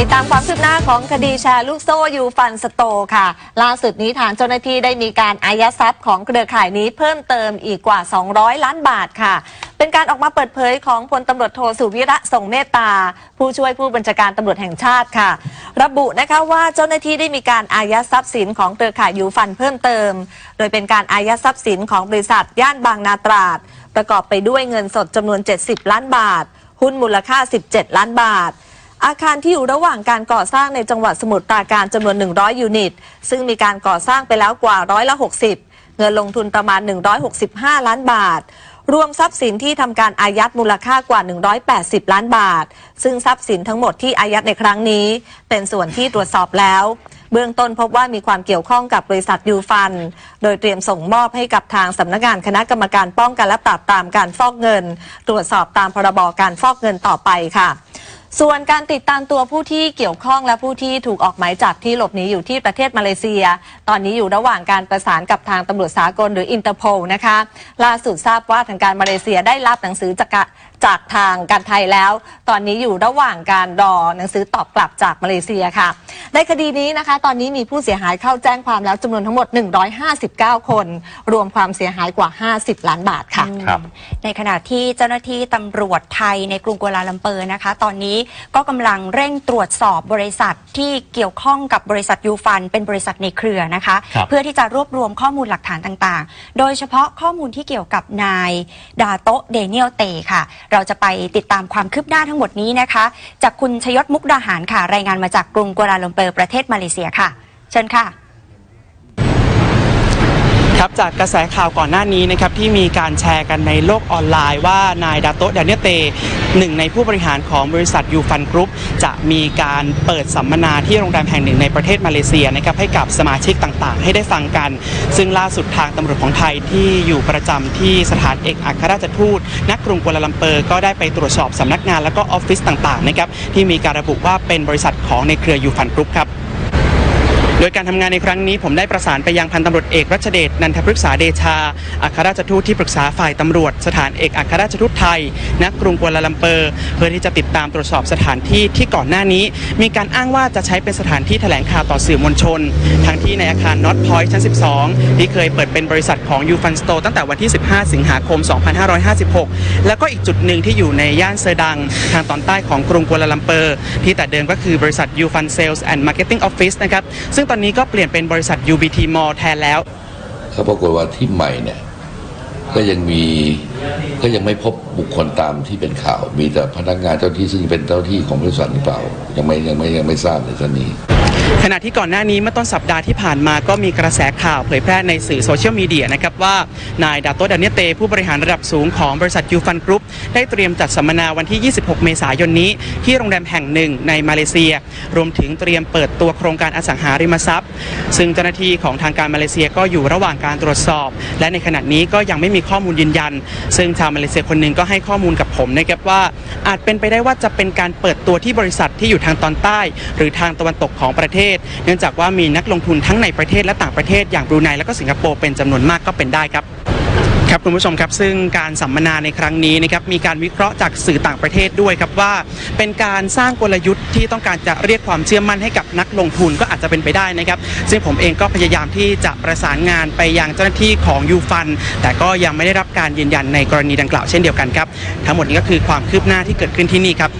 ติดตามความคืบหน้าของคดีแชร์ลูกโซ่ยูฟันสโตค่ะ ล่าสุดนี้ทางเจ้าหน้าที่ได้มีการอายัดทรัพย์ของเครือข่ายนี้เพิ่มเติมอีกกว่า 200 ล้านบาทค่ะ เป็นการออกมาเปิดเผยของพลตำรวจโทสุวิระส่งเมตตา ผู้ช่วยผู้บัญชาการตำรวจแห่งชาติค่ะ ระบุนะคะว่าเจ้าหน้าที่ได้มีการอายัดทรัพย์สินของเครือข่ายยูฟันเพิ่มเติม โดยเป็นการอายัดทรัพย์สินของบริษัทย่านบางนาตราด ประกอบไปด้วยเงินสดจำนวน 70 ล้านบาท หุ้นมูลค่า 17 ล้านบาท อาคารที่อยู่ระหว่างการก่อสร้างในจังหวัดสมุทรปราการจำนวน 100 ยูนิต ซึ่งมีการก่อสร้างไปแล้วกว่าร้อยละ 60 เงินลงทุนประมาณ 165 ล้านบาท รวมทรัพย์สินที่ทำการอายัดมูลค่ากว่า 180 ล้านบาท ซึ่งทรัพย์สินทั้งหมดที่อายัดในครั้งนี้ เป็นส่วนที่ตรวจสอบแล้ว เบื้องต้นพบว่ามีความเกี่ยวข้องกับบริษัทยูฟัน โดยเตรียมส่งมอบให้กับทางสำนักงานคณะกรรมการป้องกันและปราบปรามการฟอกเงิน ตรวจสอบตามพรบการฟอกเงินต่อไปค่ะ ส่วนการติดตามตัวผู้ที่เกี่ยวข้องและผู้ที่ถูกออกหมายจับที่หลบหนีอยู่ที่ประเทศมาเลเซีย ตอนนี้อยู่ระหว่างการประสานกับทางตำรวจสากลหรืออินเตอร์โพลนะคะ ล่าสุดทราบว่าทางการมาเลเซียได้รับหนังสือจากกะ จากทางการไทยแล้ว ตอนนี้อยู่ระหว่างการรอหนังสือตอบกลับจากมาเลเซียค่ะ ในคดีนี้นะคะ ตอนนี้มีผู้เสียหายเข้าแจ้งความแล้วจำนวนทั้งหมด 159 คน รวมความเสียหายกว่า 50 ล้านบาทค่ะ ครับ ในขณะที่เจ้าหน้าที่ตำรวจไทยในกรุงกัวลาลัมเปอร์นะคะ ตอนนี้ก็กำลังเร่งตรวจสอบบริษัทที่เกี่ยวข้องกับบริษัทยูฟัน เป็นบริษัทในเครือนะคะ ครับ เพื่อที่จะรวบรวมข้อมูลหลักฐานต่างๆ โดยเฉพาะข้อมูลที่เกี่ยวกับนายดาโตะเดเนียลเตค่ะเราจะไปติดตามความคืบหน้าทั้งหมดนี้นะคะ จากคุณชยศมุกดาหารค่ะ รายงานมาจากกรุงกัวลาลัมเปอร์ประเทศมาเลเซียค่ะ เชิญค่ะ ครับจากกระแสข่าวก่อนหน้านี้นะครับที่มีการแชร์กันในโลกออนไลน์ว่านายดาโตะเดนเนเตหนึ่งในผู้บริหารของบริษัทยูฟันกรุ๊ปจะมีการเปิดสัมมนาที่โรงแรมแห่งหนึ่งในประเทศมาเลเซียนะครับให้กับสมาชิกต่างๆ ให้ได้ฟังกัน ซึ่งล่าสุดทางตำรวจของไทยที่อยู่ประจำที่สถานเอกอัครราชทูตณกรุงกัวลาลัมเปอร์ก็ได้ไปตรวจสอบสำนักงานและก็ออฟฟิศต่างๆนะครับที่มีการระบุว่าเป็นบริษัทของในเครือยูฟันกรุ๊ปครับ โดยการทำงานในครั้งนี้ผมได้ประสานไปยังพันตำรวจเอกรัชเดชนันทพฤกษาเดชาอัครราชทูตที่ปรึกษาฝ่ายตำรวจ สถานเอกอัครราชทูตไทยณกรุงกัวลาลัมเปอร์ เพื่อที่จะติดตามตรวจสอบสถานที่ที่ก่อนหน้านี้ มีการอ้างว่าจะใช้เป็นสถานที่แถลงข่าวต่อสื่อมวลชน ทั้งที่ในอาคารน็อตพอยต์ชั้น 12 ที่เคยเปิดเป็นบริษัทของยูฟันสโตตั้งแต่วันที่ 15 สิงหาคม 2556 แล้วก็อีกจุดหนึ่งที่อยู่ในย่านเซอร์ดัง ทางตอนใต้ของกรุงกัวลาลัมเปอร์ ที่แต่เดิมก็คือบริษัทยูฟันเซลส์แอนด์มาร์เก็ตติ้งออฟฟิศนะครับซึ่งตอนนี้ก็เปลี่ยนเป็นบริษัท UBT Mall แทนแล้วเขาปรากฏว่าที่ใหม่เนี่ยก็ยังมีก็ยังไม่พบบุคคลตามที่เป็นข่าว มีแต่พนักงานเจ้าที่ซึ่งเป็นเจ้าที่ของบริษัทหรือเปล่า ยังไม่ยังไม่ยังไม่ทราบในตอนนี้ ขณะที่ก่อนหน้านี้เมื่อต้นสัปดาห์ที่ผ่านมาก็มีกระแสข่าวเผยแพร่ในสื่อโซเชียลมีเดียนะครับว่านายดาโตดาเนเตผู้บริหารระดับสูงของบริษัทยูฟันกรุ๊ปได้เตรียมจัดสัมมนาวันที่ 26 เมษายนนี้ ที่โรงแรมแห่งหนึ่งในมาเลเซีย รวมถึงเตรียมเปิดตัวโครงการอสังหาริมทรัพย์ ซึ่งเจ้าหน้าที่ของทางการมาเลเซียก็อยู่ระหว่างการตรวจสอบ และในขณะนี้ก็ยังไม่มีข้อมูลยืนยัน ซึ่งชาวมาเลเซียคนหนึ่งก็ให้ข้อมูลกับผมนะครับว่า อาจเป็นไปได้ว่าจะเป็นการเปิดตัวที่บริษัทที่อยู่ทางตอนใต้ หรือทางตะวันตกของประเทศเนื่องจากว่ามีนักลงทุนทั้งในประเทศและต่างประเทศอย่างบรูไนและก็สิงคโปร์เป็นจำนวนมากก็เป็นได้ครับครับคุณผู้ชมครับซึ่งการสัมมนาในครั้งนี้นะครับมีการวิเคราะห์จากสื่อต่างประเทศด้วยครับว่า เป็นการสร้างกลยุทธ์ที่ต้องการจะเรียกความเชื่อมั่นให้กับนักลงทุนก็อาจจะเป็นไปได้นะครับ ซึ่งผมเองก็พยายามที่จะประสานงานไปยังเจ้าหน้าที่ของยูฟันแต่ก็ยังไม่ได้รับการยืนยันในกรณีดังกล่าวเช่นเดียวกันครับ ทั้งหมดนี้ก็คือความคืบหน้าที่เกิดขึ้นที่นี่ครับ